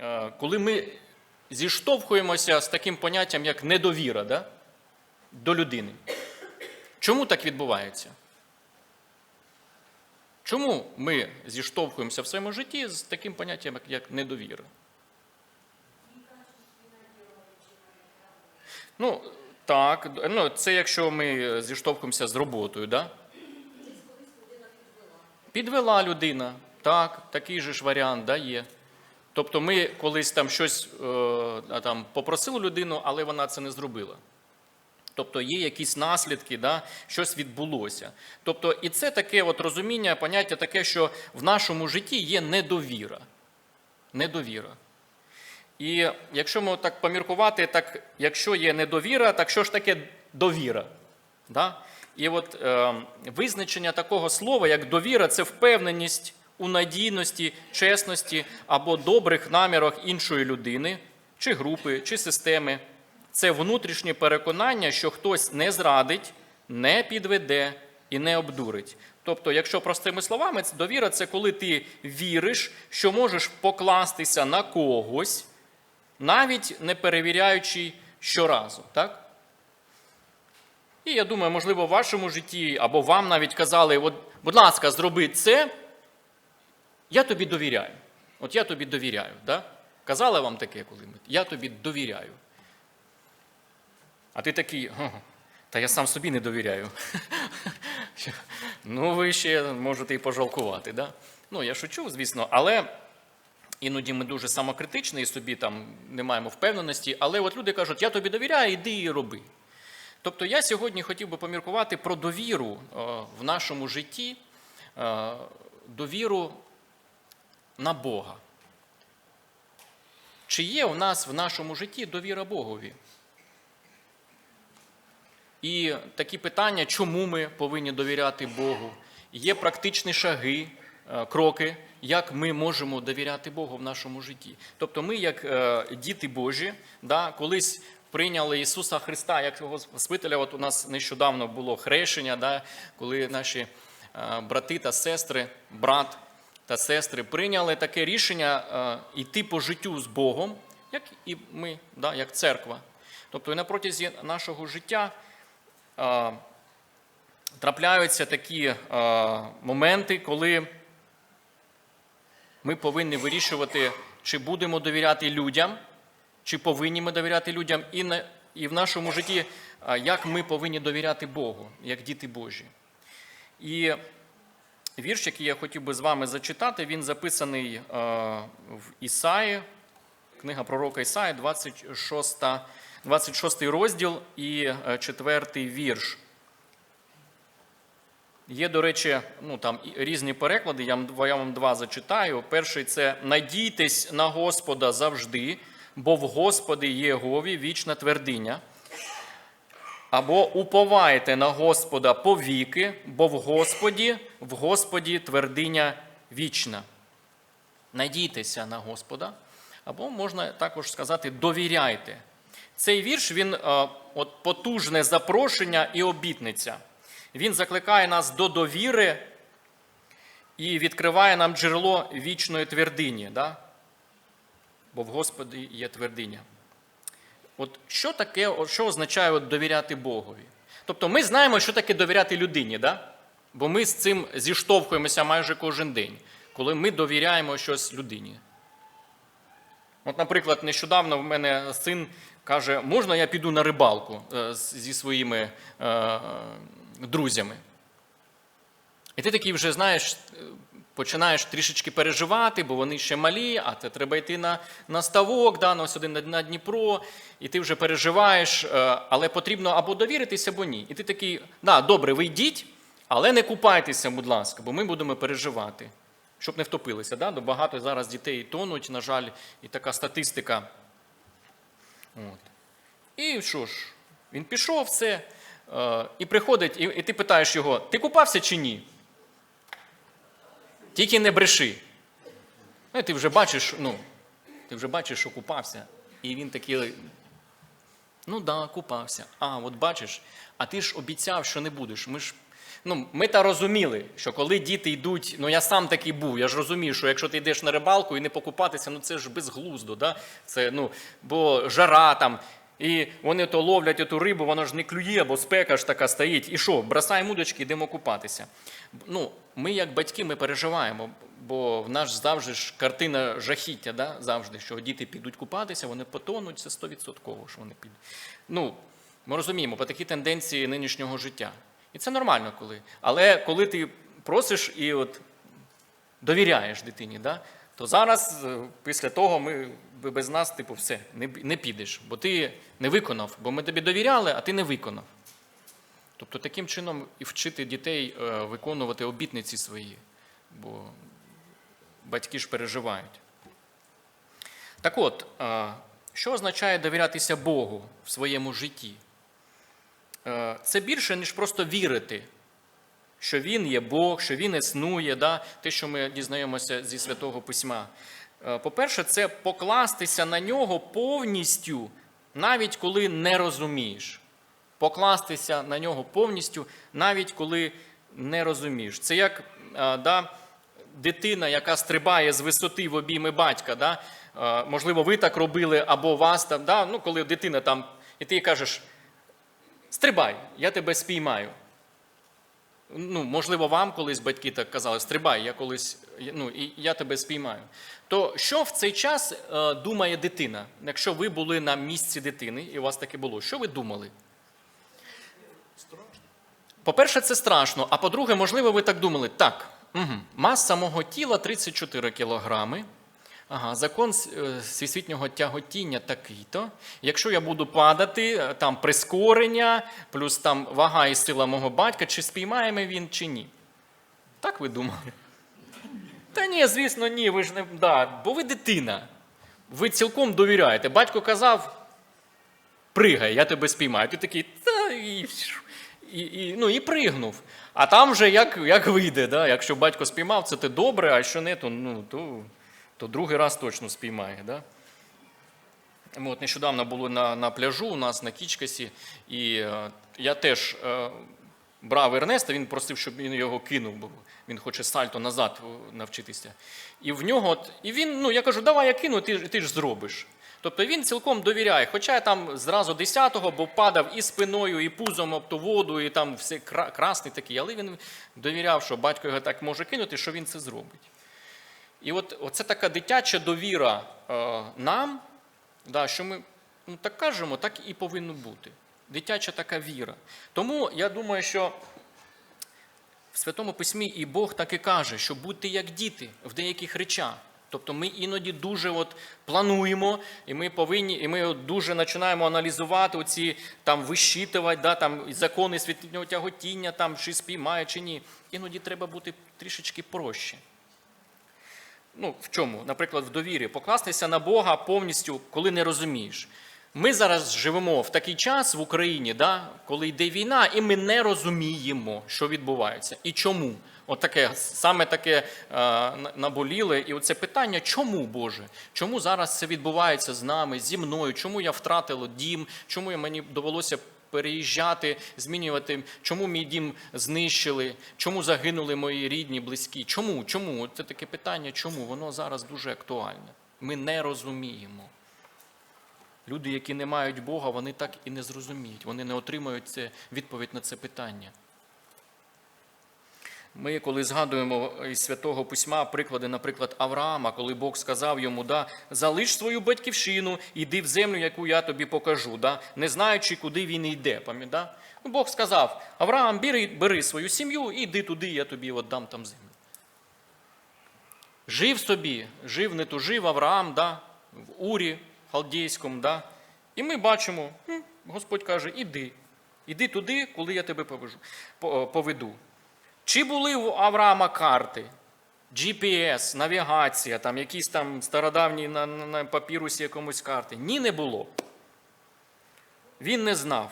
е, коли ми зіштовхуємося з таким поняттям, як недовіра да? до людини. Чому так відбувається? Чому ми зіштовхуємося в своєму житті з таким поняттям, як- недовіра? Ну, так, ну, це якщо ми зіштовхуємося з роботою, да? Підвела людина, так, такий же ж варіант да, є. Тобто ми колись там щось е, там, попросили людину, але вона це не зробила. Тобто є якісь наслідки, да, щось відбулося. Тобто, і це таке от розуміння, поняття таке, що в нашому житті є недовіра. Недовіра. І якщо ми так поміркувати, так якщо є недовіра, так що ж таке довіра? Да? І от е, визначення такого слова, як довіра, це впевненість у надійності, чесності або добрих намірах іншої людини, чи групи, чи системи. Це внутрішнє переконання, що хтось не зрадить, не підведе і не обдурить. Тобто, якщо простими словами, довіра це коли ти віриш, що можеш покластися на когось, навіть не перевіряючи щоразу. Так? І я думаю, можливо, в вашому житті або вам навіть казали, от, будь ласка, зроби це, я тобі довіряю. От я тобі довіряю. Да? Казали вам таке коли? Я тобі довіряю. А ти такий, та я сам собі не довіряю. ну, ви ще можете і пожалкувати. Да? Ну, я шучу, звісно, але іноді ми дуже самокритичні і собі там не маємо впевненості. Але от люди кажуть, я тобі довіряю, іди і роби. Тобто я сьогодні хотів би поміркувати про довіру е, в нашому житті, е, довіру на Бога. Чи є у нас в нашому житті довіра Богові? І такі питання, чому ми повинні довіряти Богу? Є практичні шаги, е, кроки, як ми можемо довіряти Богу в нашому житті. Тобто, ми, як е, діти Божі, да, колись прийняли Ісуса Христа як свого Спасителя. От у нас нещодавно було хрещення, да, коли наші е, брати та сестри, брат та сестри прийняли таке рішення е, йти по життю з Богом, як і ми, да, як церква. Тобто, на протязі нашого життя е, трапляються такі е, моменти, коли ми повинні вирішувати, чи будемо довіряти людям, чи повинні ми довіряти людям, і, на, і в нашому житті, як ми повинні довіряти Богу, як діти Божі. І вірш, який я хотів би з вами зачитати, він записаний е, в Ісаї, книга пророка Ісаї, 26, 26 розділ і 4 вірш. Є, до речі, ну, там різні переклади, я вам, два зачитаю. Перший це надійтесь на Господа завжди, бо в Господи Єгові вічна твердиня. Або уповайте на Господа повіки, бо в Господі, в Господі твердиня вічна. Надійтеся на Господа, або можна також сказати довіряйте. Цей вірш він е, от потужне запрошення і обітниця. Він закликає нас до довіри і відкриває нам джерело вічної твердині. Да? Бо в Господі є твердиня. От що таке, що означає от довіряти Богові? Тобто ми знаємо, що таке довіряти людині, да? бо ми з цим зіштовхуємося майже кожен день, коли ми довіряємо щось людині. От, наприклад, нещодавно в мене син каже, можна я піду на рибалку е, зі своїми е, друзями. І ти такий вже знаєш, е, починаєш трішечки переживати, бо вони ще малі, а це треба йти на, на ставок, да, на на, на Дніпро, і ти вже переживаєш, е, але потрібно або довіритися, або ні. І ти такий, да, добре, ви йдіть, але не купайтеся, будь ласка, бо ми будемо переживати, щоб не втопилися. Да? Багато зараз дітей тонуть, на жаль, і така статистика. От. І що ж, він пішов, все, е, і приходить, і, і ти питаєш його: ти купався чи ні? Тільки не бреши. Ну, ти вже бачиш, ну, ти вже бачиш, що купався. І він такий, ну да, купався. А, от бачиш, а ти ж обіцяв, що не будеш. Ми ж Ну, ми та розуміли, що коли діти йдуть, ну я сам такий був, я ж розумію, що якщо ти йдеш на рибалку і не покупатися, ну це ж безглуздо, да? це, ну, бо жара там, і вони то ловлять ту рибу, вона ж не клює, бо спека ж така стоїть. І що, бросаємо удочки, йдемо купатися. Ну, ми, як батьки, ми переживаємо, бо в нас завжди ж картина жахіття, да? завжди, що діти підуть купатися, вони потонуть, це 100%, що вони підуть. Ну, ми розуміємо, по такі тенденції нинішнього життя. І це нормально коли. Але коли ти просиш і от довіряєш дитині, да? то зараз, е, після того, ми без нас, типу, все, не підеш, бо ти не виконав, бо ми тобі довіряли, а ти не виконав. Тобто таким чином і вчити дітей е, виконувати обітниці свої, бо батьки ж переживають. Так от, е, що означає довірятися Богу в своєму житті? Е, Це більше, ніж просто вірити, що Він є Бог, що Він існує, да? те, що ми дізнаємося зі Святого Письма. По-перше, це покластися на нього повністю, навіть коли не розумієш. Покластися на нього повністю, навіть коли не розумієш. Це як да, дитина, яка стрибає з висоти в обійми батька. Да? Можливо, ви так робили, або вас там, да? ну, коли дитина там, і ти кажеш, стрибай, я тебе спіймаю. Ну, можливо, вам колись батьки так казали, стрибай, я колись, ну, і я тебе спіймаю. То що в цей час е, думає дитина? Якщо ви були на місці дитини, і у вас таке було, що ви думали? По-перше, це страшно. А по-друге, можливо, ви так думали. Так, угу, маса мого тіла 34 кілограми. Ага, закон е, всесвітнього тяготіння такий-то. Якщо я буду падати, е, там прискорення, плюс там вага і сила мого батька, чи спіймаємо він, чи ні. Так ви думали? Та ні, звісно, ні, ви ж не. Да, бо ви дитина. Ви цілком довіряєте. Батько казав, пригай, я тебе спіймаю. Ти такий, та і, і, і, ну, і пригнув. А там вже як, як вийде, да? якщо батько спіймав, це ти добре, а якщо не, то, ну, то, то другий раз точно спіймає. Да? От нещодавно були на, на пляжу у нас на Кічкасі, і е, я теж е, брав Ернеста, він просив, щоб він його кинув, бо він хоче сальто назад навчитися. І в нього, і він, ну я кажу, давай я кину, ти, ти ж зробиш. Тобто він цілком довіряє. Хоча я там зразу 10-го, бо падав і спиною, і пузом об воду, і там все красний такий, але він довіряв, що батько його так може кинути, що він це зробить. І от оце така дитяча довіра е, нам, да, що ми ну, так кажемо, так і повинно бути. Дитяча така віра. Тому я думаю, що в Святому Письмі і Бог так і каже, що будьте як діти в деяких речах. Тобто ми іноді дуже от плануємо, і ми повинні, і ми дуже починаємо аналізувати оці там вищитувати, да, там закони світлого тяготіння, там чи спіймає, чи ні. Іноді треба бути трішечки проще. Ну, в чому? Наприклад, в довірі. Покластися на Бога повністю, коли не розумієш. Ми зараз живемо в такий час в Україні, да, коли йде війна, і ми не розуміємо, що відбувається. І чому? От таке, саме таке е, наболіле. І оце питання, чому, Боже? Чому зараз це відбувається з нами, зі мною? Чому я втратила дім? Чому мені довелося переїжджати, змінювати? Чому мій дім знищили? Чому загинули мої рідні, близькі? Чому? Чому? Це таке питання, чому? Воно зараз дуже актуальне. Ми не розуміємо. Люди, які не мають Бога, вони так і не зрозуміють. Вони не отримають це, відповідь на це питання. Ми, коли згадуємо із Святого Письма приклади, наприклад, Авраама, коли Бог сказав йому, да, залиш свою батьківщину, іди в землю, яку я тобі покажу, да, не знаючи, куди він йде. Пам'ятаєте? Ну, Бог сказав: Авраам, бери, бери свою сім'ю і йди туди, я тобі віддам там землю. Жив собі, жив, не тужив Авраам, да, в Урі халдейському, да, і ми бачимо, Господь каже, іди, іди туди, коли я тебе поведу. Чи були у Авраама карти, GPS, навігація, там якісь там стародавні на, на, на папірусі якомусь карти? Ні, не було. Він не знав.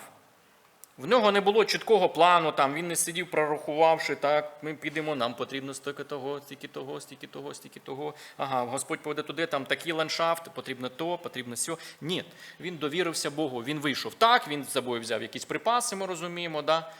В нього не було чіткого плану, там, він не сидів, прорахувавши, так, ми підемо, нам потрібно стільки того, стільки того, стільки того, стільки того. Ага, Господь поведе туди, там такий ландшафт, потрібно то, потрібно сьо. Ні, він довірився Богу, він вийшов. Так, він з собою взяв якісь припаси, ми розуміємо, да?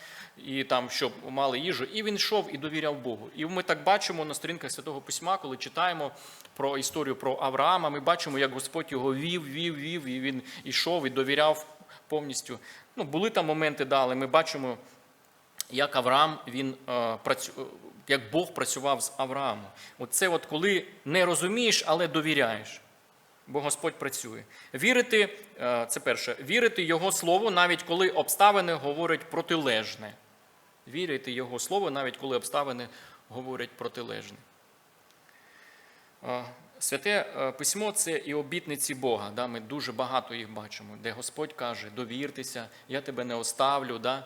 І там, щоб мали їжу, і він йшов і довіряв Богу. І ми так бачимо на сторінках Святого Письма, коли читаємо про історію про Авраама, ми бачимо, як Господь його вів, вів, вів, і він йшов і довіряв повністю. Ну, були там моменти, да, але ми бачимо, як Авраам, він е, як Бог працював з Авраамом. Оце от коли не розумієш, але довіряєш. Бо Господь працює. Вірити, е, це перше, вірити Його Слову, навіть коли обставини говорять протилежне. Вірити Його Слову, навіть коли обставини говорять протилежне. Святе е, письмо це і обітниці Бога. Да? Ми дуже багато їх бачимо, де Господь каже: довіртеся, я тебе не оставлю. Да?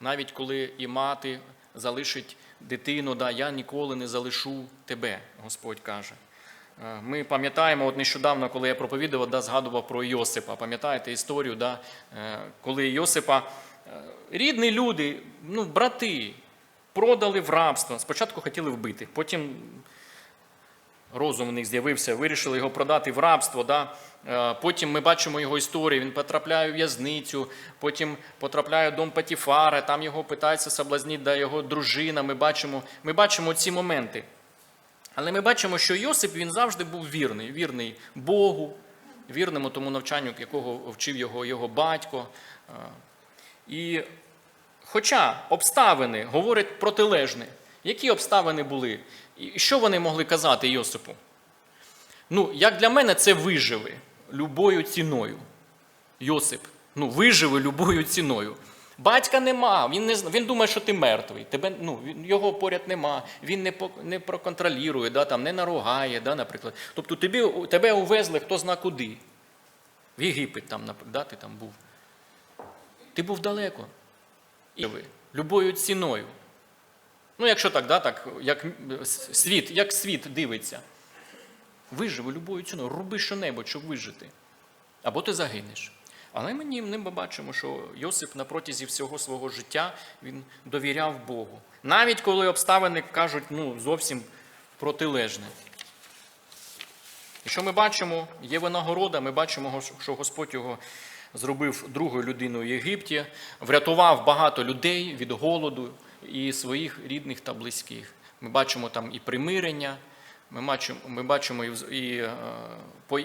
Навіть коли і мати залишить дитину, да, я ніколи не залишу тебе, Господь каже. Е, Ми пам'ятаємо, от нещодавно, коли я проповідував, да, згадував про Йосипа. Пам'ятаєте історію, да, е, коли Йосипа рідні люди, ну, брати, продали в рабство. Спочатку хотіли вбити, потім розум у них з'явився, вирішили його продати в рабство. Да? Е, Потім ми бачимо його історію, він потрапляє в в'язницю, потім потрапляє в дом Патіфара, там його питається соблазнити, да, його дружина. Ми бачимо, ми бачимо ці моменти. Але ми бачимо, що Йосип він завжди був вірний, вірний Богу, вірному тому навчанню, якого вчив його, його батько. І хоча обставини говорять протилежне, які обставини були? І що вони могли казати Йосипу? Ну, як для мене, це виживи любою ціною. Йосип, ну, виживи любою ціною. Батька нема, він не він думає, що ти мертвий. Тебе, ну, його поряд нема, він не, по, не проконтролює, да, там, не наругає, да, наприклад. Тобто тобі, тебе увезли хто зна куди. В Єгипет там, да, ти там був. Ти був далеко. І ви, любою ціною. Ну, якщо так, да, так, як світ, як світ дивиться. Виживи любою ціною, роби що-небудь, щоб вижити. Або ти загинеш. Але ми ні- ми бачимо, що Йосип на протязі всього свого життя він довіряв Богу. Навіть коли обставини кажуть ну, зовсім протилежне. І що ми бачимо, є винагорода, ми бачимо, що Господь його зробив другою людиною в Єгипті, врятував багато людей від голоду і своїх рідних та близьких. Ми бачимо там і примирення, ми бачимо, ми бачимо і, і е,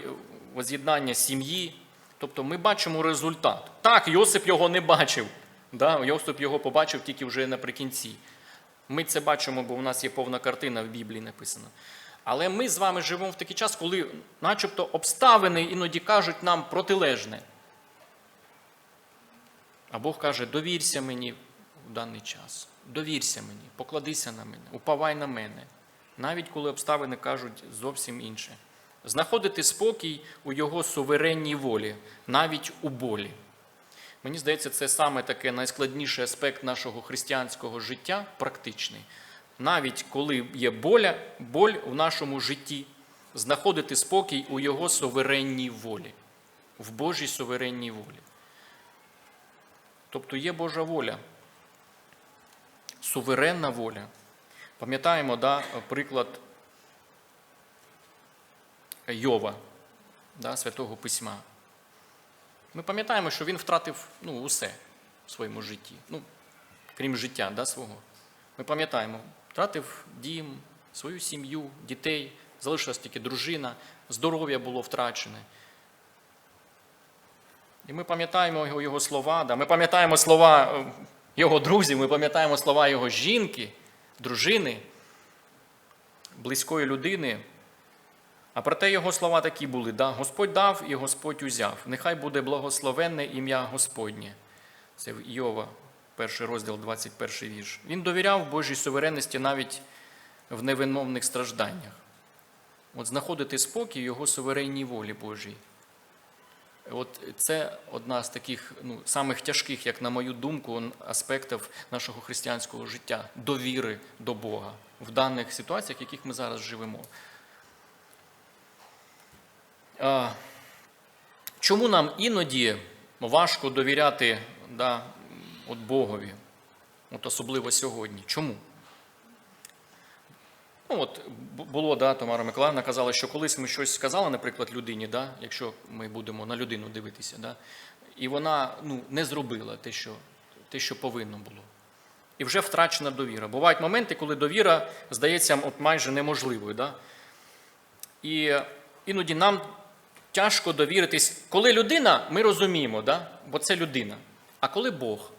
воз'єднання сім'ї. Тобто ми бачимо результат. Так, Йосип його не бачив. Да? Йосип його побачив тільки вже наприкінці. Ми це бачимо, бо у нас є повна картина в Біблії написана. Але ми з вами живемо в такий час, коли начебто обставини іноді кажуть нам протилежне. А Бог каже: довірся мені в даний час. Довірся мені, покладися на мене, упавай на мене. Навіть коли обставини кажуть зовсім інше. Знаходити спокій у його суверенній волі, навіть у болі. Мені здається, це саме таке найскладніший аспект нашого християнського життя, практичний. Навіть коли є боля, боль в нашому житті, знаходити спокій у його суверенній волі, в Божій суверенній волі. Тобто є Божа воля, суверенна воля. Пам'ятаємо да, приклад Йова, да, Святого Письма. Ми пам'ятаємо, що він втратив ну, усе в своєму житті, ну, крім життя да, свого. Ми пам'ятаємо, втратив дім, свою сім'ю, дітей, залишилась тільки дружина, здоров'я було втрачене. І ми пам'ятаємо його, його слова, да, ми пам'ятаємо слова е, його друзів, ми пам'ятаємо слова його жінки, дружини, близької людини. А проте його слова такі були: да, Господь дав і Господь узяв. Нехай буде благословенне ім'я Господнє. Це в Іова, перший розділ, 21 вірш. Він довіряв Божій суверенності навіть в невиновних стражданнях. От знаходити спокій його суверенній волі Божій. От це одна з таких ну, самих тяжких, як на мою думку, аспектів нашого християнського життя довіри до Бога в даних ситуаціях, в яких ми зараз живемо. Чому нам іноді важко довіряти да, от Богові, от особливо сьогодні. Чому? Ну, от було, да, Тамара Миколаївна казала, що колись ми щось сказали, наприклад, людині, да, якщо ми будемо на людину дивитися, да, і вона ну, не зробила те що, те, що повинно було. І вже втрачена довіра. Бувають моменти, коли довіра здається от майже неможливою. Да? І іноді нам тяжко довіритись. Коли людина, ми розуміємо, да? бо це людина. А коли Бог?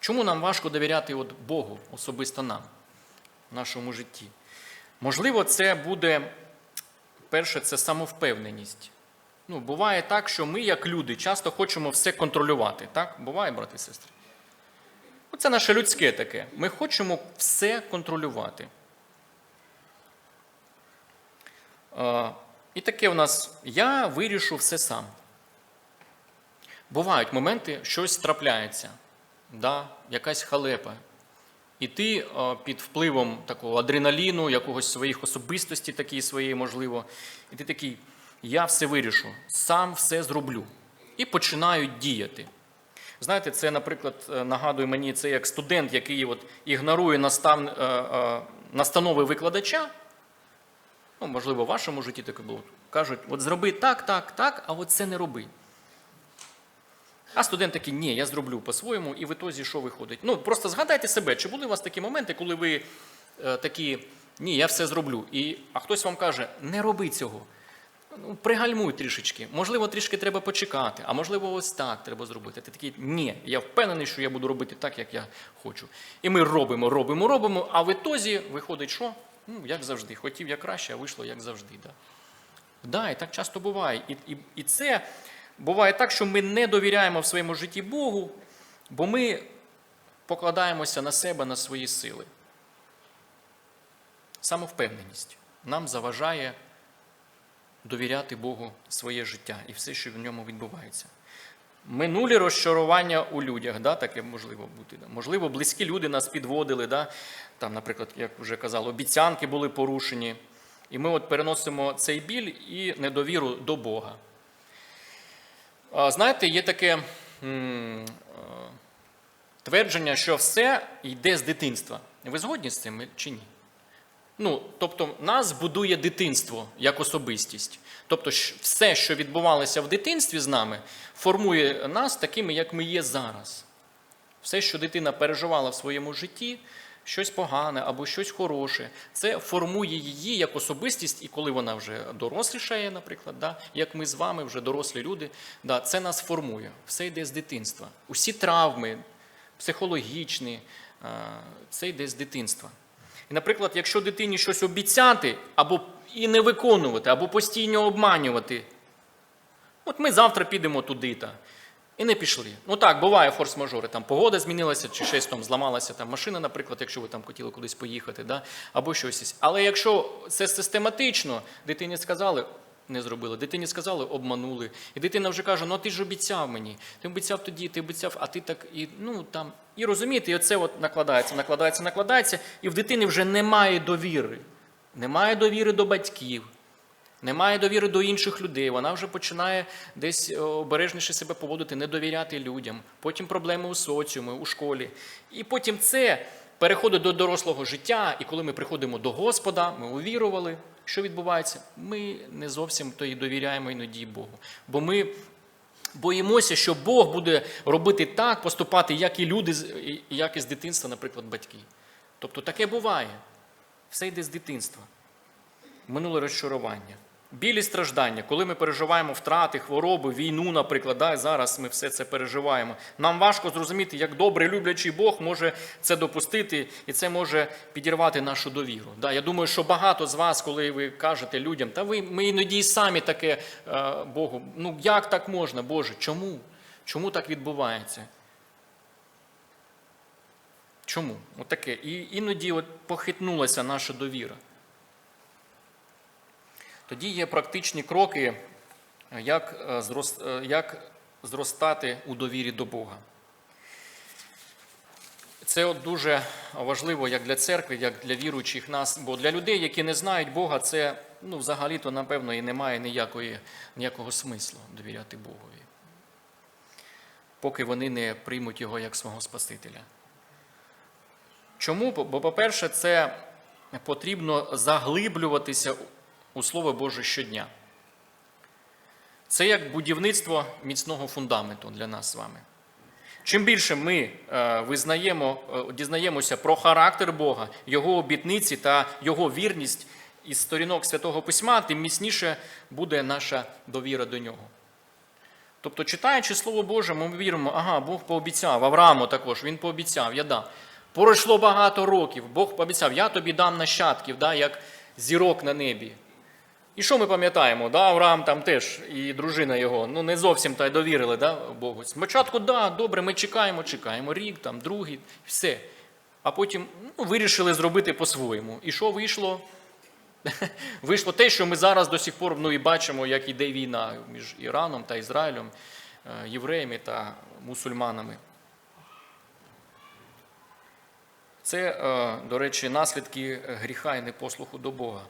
Чому нам важко довіряти от Богу, особисто нам, в нашому житті? Можливо, це буде, перше, це самовпевненість. Ну, буває так, що ми, як люди, часто хочемо все контролювати. Так? Буває, брати і сестри? Це наше людське таке. Ми хочемо все контролювати. Е, І таке у нас я вирішу все сам. Бувають моменти, щось трапляється, да, якась халепа. І ти е, під впливом такого адреналіну, якогось своїх особистості, такі своєї, можливо, і ти такий, я все вирішу, сам все зроблю. І починають діяти. Знаєте, це, наприклад, е, нагадує мені, це як студент, який от ігнорує настав, е, настанови викладача. Ну, можливо, в вашому житті таке було. Кажуть, от зроби так, так, так, а от це не роби. А студент такий, ні, я зроблю по-своєму, і в ітозі що виходить? Ну, просто згадайте себе, чи були у вас такі моменти, коли ви е, такі, ні, я все зроблю. І, а хтось вам каже, не роби цього. Ну, пригальмуй трішечки. Можливо, трішки треба почекати, а можливо, ось так треба зробити. Ти такий, ні, я впевнений, що я буду робити так, як я хочу. І ми робимо, робимо, робимо, а в ітозі виходить, що? Ну, як завжди. Хотів я краще, а вийшло як завжди. Да. Да, і так часто буває. І, і, і це буває так, що ми не довіряємо в своєму житті Богу, бо ми покладаємося на себе, на свої сили. Самовпевненість нам заважає довіряти Богу своє життя і все, що в ньому відбувається. Минулі розчарування у людях, да, таке можливо бути. Да. Можливо, близькі люди нас підводили, да, там, наприклад, як вже казали, обіцянки були порушені. І ми от переносимо цей біль і недовіру до Бога. Знаєте, є таке е, твердження, що все йде з дитинства. Ви згодні з цим чи ні? Ну, тобто, нас будує дитинство як особистість. Тобто, все, що відбувалося в дитинстві з нами, формує нас такими, як ми є зараз. Все, що дитина переживала в своєму житті, щось погане або щось хороше, це формує її як особистість, і коли вона вже дорослішає, наприклад, да, як ми з вами, вже дорослі люди, да, це нас формує. Все йде з дитинства. Усі травми, психологічні, це йде з дитинства. І, наприклад, якщо дитині щось обіцяти, або і не виконувати, або постійно обманювати, от ми завтра підемо туди-то. І не пішли. Ну так, буває форс-мажори. Там погода змінилася, чи щось там зламалася там машина, наприклад, якщо ви там хотіли кудись поїхати, да? або щось. Але якщо це систематично, дитині сказали, не зробили, дитині сказали, обманули. І дитина вже каже: ну ти ж обіцяв мені, ти обіцяв тоді, ти обіцяв, а ти так і ну там. І розумієте, і оце от накладається, накладається, накладається, і в дитини вже немає довіри. Немає довіри до батьків. Немає довіри до інших людей, вона вже починає десь е, обережніше себе поводити, не довіряти людям. Потім проблеми у соціумі, у школі. І потім це переходить до дорослого життя. І коли ми приходимо до Господа, ми увірували, що відбувається, ми не зовсім то і довіряємо іноді Богу. Бо ми боїмося, що Бог буде робити так, поступати, як і люди, як і з дитинства, наприклад, батьки. Тобто таке буває. Все йде з дитинства минуле розчарування. Білі страждання, коли ми переживаємо втрати, хвороби, війну, наприклад, зараз ми все це переживаємо. Нам важко зрозуміти, як добрий люблячий Бог може це допустити, і це може підірвати нашу довіру. Я думаю, що багато з вас, коли ви кажете людям, та ви ми іноді і самі таке е, Богу. Ну як так можна, Боже? Чому? Чому так відбувається? Чому? Отаке. І іноді от похитнулася наша довіра. Тоді є практичні кроки, як, е, е, як зростати у довірі до Бога. Це от дуже важливо як для церкви, як для віруючих нас, бо для людей, які не знають Бога, це ну, взагалі-то, напевно, і немає ніякої, ніякого смислу довіряти Богові. поки вони не приймуть його як свого Спасителя. Чому? Бо, по-перше, це потрібно заглиблюватися у Слово Боже щодня. Це як будівництво міцного фундаменту для нас з вами. Чим більше ми е, визнаємо, е, дізнаємося про характер Бога, Його обітниці та Його вірність із сторінок Святого Письма, тим міцніше буде наша довіра до нього. Тобто, читаючи Слово Боже, ми віримо, ага, Бог пообіцяв, Аврааму також, він пообіцяв, я дам. Пройшло багато років, Бог пообіцяв, я тобі дам нащадків, да, як зірок на небі. І що ми пам'ятаємо? Да, Авраам там теж і дружина його ну не зовсім та й довірили да, Богу. Спочатку, да, добре, ми чекаємо, чекаємо рік, там, другий, все. А потім ну, вирішили зробити по-своєму. І що вийшло? Вийшло те, що ми зараз до сих пор ну, і бачимо, як іде війна між Іраном та Ізраїлем, е, євреями та мусульманами. Це, е, до речі, наслідки гріха і непослуху до Бога.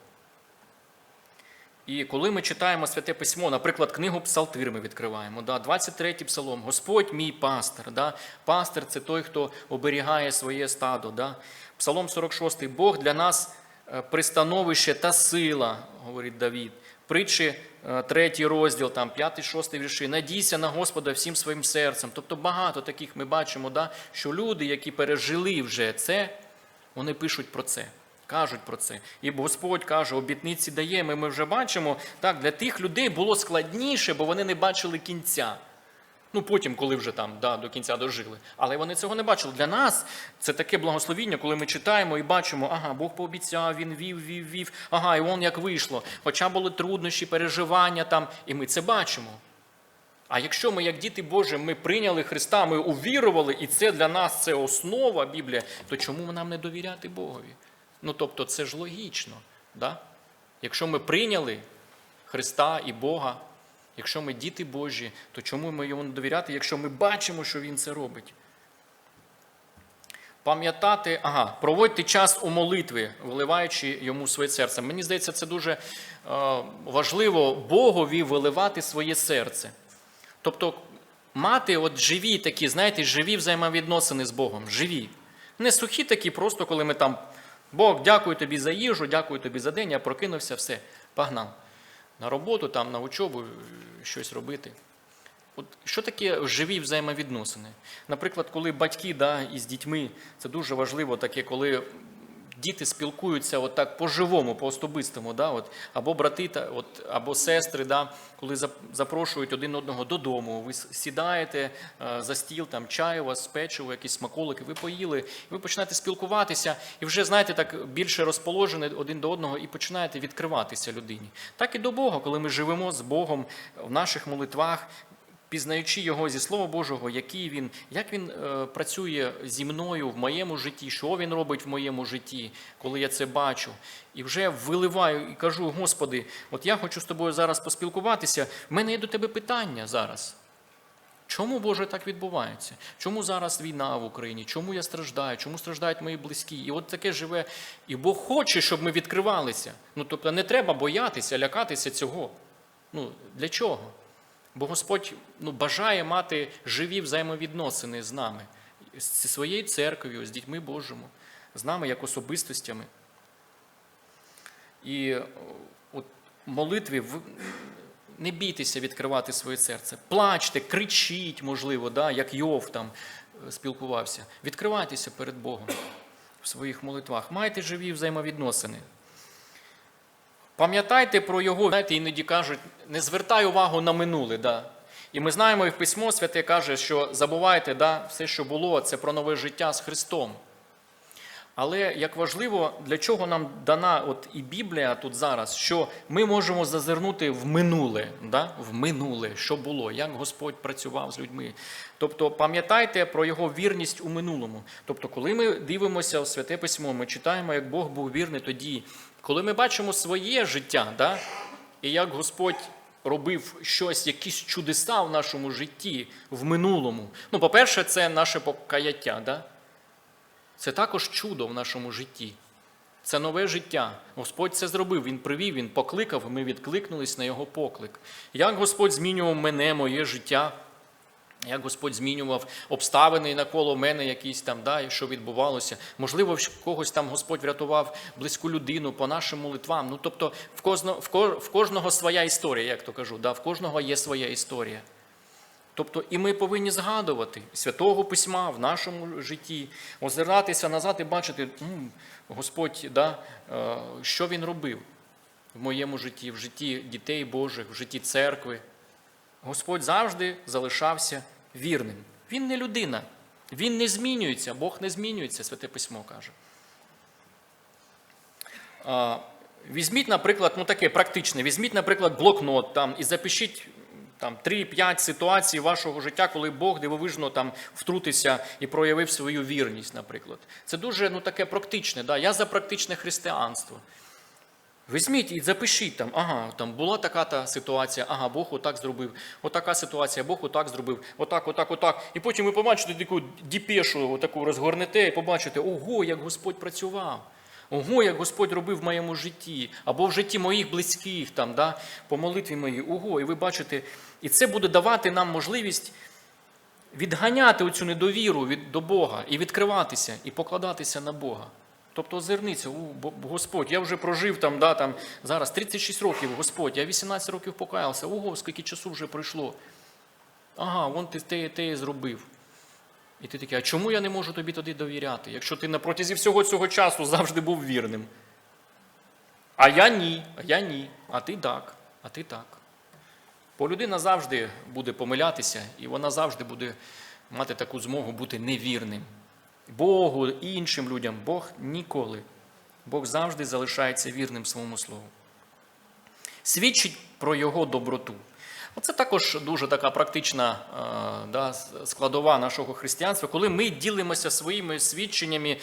І коли ми читаємо Святе Письмо, наприклад, книгу Псалтир ми відкриваємо, да, 23-й псалом, Господь мій пастир. Да, Пастир це той, хто оберігає своє стадо. Да. Псалом 46, Бог для нас е, пристановище та сила, говорить Давід. Притчі, е, третій розділ, там, п'ятий, шостий вірші. Надійся на Господа всім своїм серцем. Тобто багато таких ми бачимо, да, що люди, які пережили вже це, вони пишуть про це. Кажуть про це. І Господь каже, обітниці дає. Ми, ми вже бачимо, так, для тих людей було складніше, бо вони не бачили кінця. Ну, потім, коли вже там да, до кінця дожили. Але вони цього не бачили. Для нас це таке благословіння, коли ми читаємо і бачимо, ага, Бог пообіцяв, Він вів, вів, вів, ага, і он як вийшло. Хоча були труднощі, переживання там, і ми це бачимо. А якщо ми, як діти Божі, ми прийняли Христа, ми увірували, і це для нас це основа Біблія, то чому нам не довіряти Богові? Ну, тобто, це ж логічно. Да? Якщо ми прийняли Христа і Бога, якщо ми діти Божі, то чому ми йому не довіряти, якщо ми бачимо, що Він це робить? Пам'ятати, ага, проводьте час у молитві, виливаючи йому своє серце. Мені здається, це дуже е, важливо Богові виливати своє серце. Тобто мати от живі такі, знаєте, живі взаємовідносини з Богом, живі. Не сухі такі, просто коли ми там Бог, дякую тобі за їжу, дякую тобі за день, я прокинувся, все, погнав. На роботу, там, на учобу, щось робити. От Що таке живі взаємовідносини? Наприклад, коли батьки да, із дітьми, це дуже важливо, таке, коли діти спілкуються от так по-живому, по-особистому, да, от, або брати, та, от, або сестри, да, коли запрошують один одного додому, ви сідаєте е, за стіл, там чай у вас, печиво, якісь смаколики, ви поїли, ви починаєте спілкуватися, і вже, знаєте, так більше розположені один до одного і починаєте відкриватися людині. Так і до Бога, коли ми живемо з Богом в наших молитвах, пізнаючи його зі Слова Божого, який він, як він е, працює зі мною в моєму житті, що він робить в моєму житті, коли я це бачу, і вже виливаю і кажу: Господи, от я хочу з тобою зараз поспілкуватися. В мене є до тебе питання зараз. Чому Боже так відбувається? Чому зараз війна в Україні? Чому я страждаю? Чому страждають мої близькі? І от таке живе. І Бог хоче, щоб ми відкривалися. Ну тобто не треба боятися, лякатися цього. Ну для чого? Бо Господь ну, бажає мати живі взаємовідносини з нами, з своєю церквою, з дітьми Божими, з нами як особистостями. І от молитві не бійтеся відкривати своє серце. Плачте, кричіть, можливо, да, як Йов там е, спілкувався. Відкривайтеся перед Богом в своїх молитвах. Майте живі взаємовідносини. Пам'ятайте про його, знаєте, іноді кажуть, не звертай увагу на минуле. Да. І ми знаємо, і в письмо святе каже, що забувайте, да, все, що було, це про нове життя з Христом. Але як важливо, для чого нам дана от і Біблія тут зараз, що ми можемо зазирнути в минуле, да? в минуле, що було, як Господь працював з людьми. Тобто пам'ятайте про його вірність у минулому. Тобто, коли ми дивимося в Святе Письмо, ми читаємо, як Бог був вірний тоді, коли ми бачимо своє життя, да? і як Господь робив щось, якісь чудеса в нашому житті в минулому. Ну, по-перше, це наше покаяття. Да? Це також чудо в нашому житті. Це нове життя. Господь це зробив, Він привів, Він покликав, ми відкликнулись на Його поклик. Як Господь змінював мене, моє життя? Як Господь змінював обставини навколо мене, якісь там, да, і що відбувалося. Можливо, в когось там Господь врятував близьку людину по нашим молитвам. Ну, тобто, в кожного, в кожного своя історія, як то кажу, да, в кожного є своя історія. Тобто, і ми повинні згадувати святого письма в нашому житті, озиратися назад і бачити, «М, Господь, да, е, що Він робив в моєму житті, в житті дітей Божих, в житті церкви. Господь завжди залишався вірним. Він не людина, він не змінюється, Бог не змінюється, Святе Письмо каже. Візьміть, наприклад, ну таке практичне, візьміть, наприклад, блокнот там, і запишіть там 3-5 ситуацій вашого життя, коли Бог дивовижно там втрутився і проявив свою вірність, наприклад. Це дуже ну, таке практичне. Да? Я за практичне християнство. Візьміть і запишіть там, ага, там була така та ситуація, ага, Бог отак зробив, отака ситуація, Бог отак зробив, отак, отак, отак. І потім ви побачите таку діпешу, таку розгорнете, і побачите, ого, як Господь працював. Ого, як Господь робив в моєму житті, або в житті моїх близьких, там, да, по молитві моїй. Ого, і ви бачите, і це буде давати нам можливість відганяти оцю недовіру від, до Бога і відкриватися, і покладатися на Бога. Тобто озирниться, Господь, я вже прожив там, да, там, зараз 36 років, Господь, я 18 років покаявся, ого, скільки часу вже пройшло. Ага, вон ти те, те зробив. І ти такий, а чому я не можу тобі тоді довіряти, якщо ти на протязі всього цього часу завжди був вірним? А я ні, а я ні, а ти так, а ти так. Бо людина завжди буде помилятися, і вона завжди буде мати таку змогу бути невірним. Богу, іншим людям, Бог ніколи. Бог завжди залишається вірним своєму слову. Свідчить про його доброту. Оце також дуже така практична е, да, складова нашого християнства, коли ми ділимося своїми свідченнями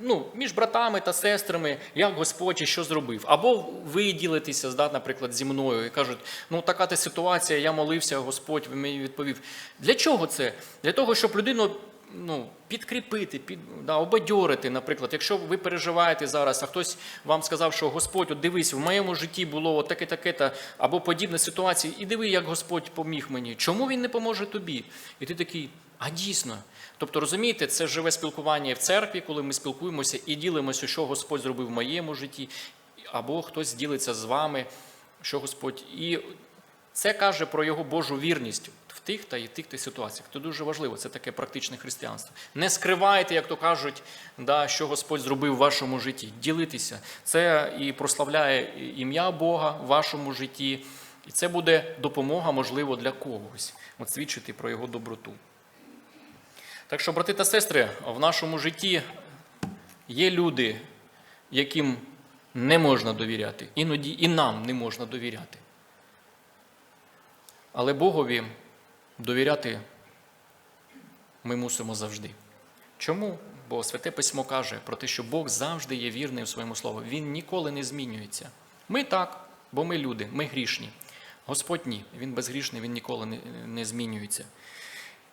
ну, між братами та сестрами, як Господь і що зробив. Або ви ділитеся, да, наприклад, зі мною і кажуть, ну така та ситуація, я молився, Господь мені відповів. Для чого це? Для того, щоб людину ну, підкріпити, під, да, обадьорити, наприклад, якщо ви переживаєте зараз, а хтось вам сказав, що Господь, от дивись, в моєму житті було таке таке та або подібна ситуація, і диви, як Господь поміг мені. Чому він не поможе тобі? І ти такий, а дійсно. Тобто, розумієте, це живе спілкування в церкві, коли ми спілкуємося і ділимося, що Господь зробив в моєму житті, або хтось ділиться з вами, що Господь. І це каже про його Божу вірність тих та і тих та ситуаціях. Це дуже важливо, це таке практичне християнство. Не скривайте, як то кажуть, да, що Господь зробив в вашому житті. Ділитися. Це і прославляє ім'я Бога в вашому житті, і це буде допомога, можливо, для когось. От свідчити про його доброту. Так що, брати та сестри, в нашому житті є люди, яким не можна довіряти. Іноді і нам не можна довіряти. Але Богові довіряти ми мусимо завжди. Чому? Бо Святе Письмо каже про те, що Бог завжди є вірним в своєму слову. Він ніколи не змінюється. Ми так, бо ми люди, ми грішні. Господь ні, Він безгрішний, Він ніколи не, не змінюється.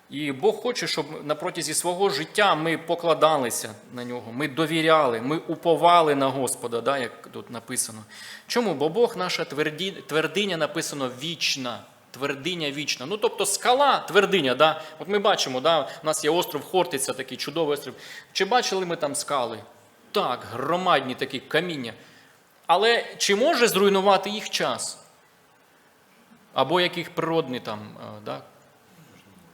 І Бог хоче, щоб на протязі свого життя ми покладалися на нього, ми довіряли, ми уповали на Господа, да, як тут написано. Чому? Бо Бог наша твердиня написано вічна. Твердиня вічна. Ну, тобто скала твердиня. Да? От ми бачимо, да? у нас є остров Хортиця, такий чудовий острів. Чи бачили ми там скали? Так, громадні такі каміння. Але чи може зруйнувати їх час? Або яких природний там, е, да?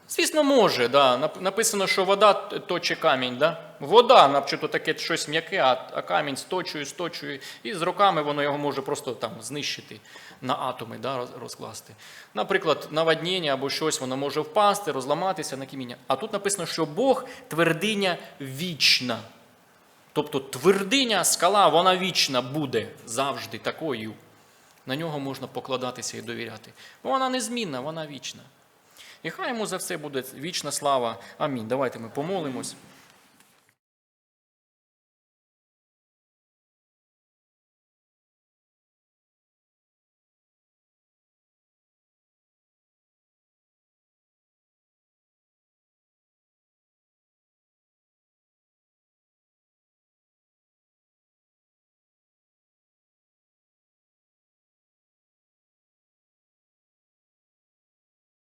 Звісно, може. Да. Написано, що вода точить камінь. Да? Вода, начебто таке щось м'яке, а, камінь сточує, сточує, і з роками воно його може просто там знищити на атоми, да, розкласти. Наприклад, наводнення або щось воно може впасти, розламатися на каміння. А тут написано, що Бог твердиня вічна. Тобто твердиня, скала, вона вічна буде завжди такою. На нього можна покладатися і довіряти. Бо вона незмінна, вона вічна. І хай йому за все буде вічна слава. Амінь. Давайте ми помолимось.